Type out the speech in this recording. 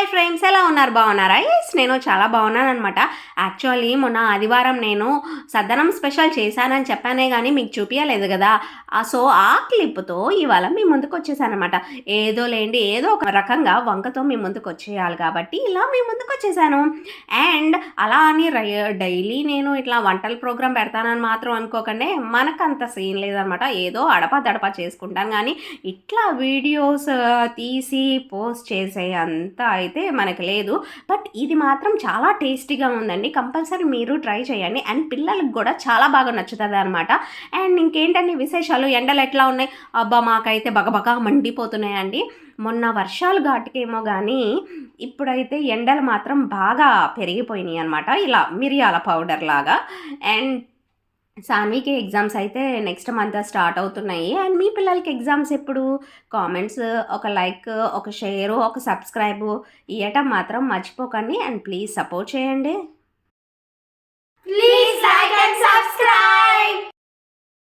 Hi friends ఎలా ఉన్నారు? బాగున్నారా? ఎస్ నేను చాలా బాగున్నాను అనమాట యాక్చువల్లీ మొన్న ఆదివారం నేను సదనం స్పెషల్ చేశానని చెప్పానే కానీ మీకు చూపించలేదు కదా. ఆ సో ఆ క్లిప్తో ఇవాళ మీ ముందుకు వచ్చేసానమాట ఏదో లేండి ఏదో ఒక రకంగా వంకతో మీ ముందుకు వచ్చేయాలి కాబట్టి ఇలా మీ ముందుకు వచ్చేసాను. అండ్ అలా అని డైలీ నేను ఇట్లా వంటల ప్రోగ్రామ్ పెడతానని మాత్రం అనుకోకండి. మనకు అంత సీన్ లేదనమాట ఏదో అడపా దడపా చేసుకుంటాను కానీ ఇట్లా వీడియోస్ తీసి పోస్ట్ చేసే అంత అయితే మనకు లేదు. బట్ ఇది మాత్రం చాలా టేస్టీగా ఉందండి. కంపల్సరీ మీరు ట్రై చేయండి. అండ్ పిల్లలకు కూడా చాలా బాగా నచ్చుతుంది అనమాట అండ్ ఇంకేంటండి విశేషాలు? ఎండలు ఎట్లా ఉన్నాయి? అబ్బా మాకైతే బగబగా మండిపోతున్నాయండి. మొన్న వర్షాలు ఘాటుకేమో కానీ ఇప్పుడైతే ఎండలు మాత్రం బాగా పెరిగిపోయినాయి అనమాట ఇలా మిరియాల పౌడర్ లాగా. అండ్ సాన్వికి ఎగ్జామ్స్ అయితే నెక్స్ట్ మంత్ స్టార్ట్ అవుతున్నాయి. అండ్ మీ పిల్లలకి ఎగ్జామ్స్ ఎప్పుడు? కామెంట్స్ ఒక లైక్ ఒక షేరు ఒక సబ్స్క్రైబ్ ఇవ్వటం మాత్రం మర్చిపోకండి. అండ్ ప్లీజ్ సపోర్ట్ చేయండి.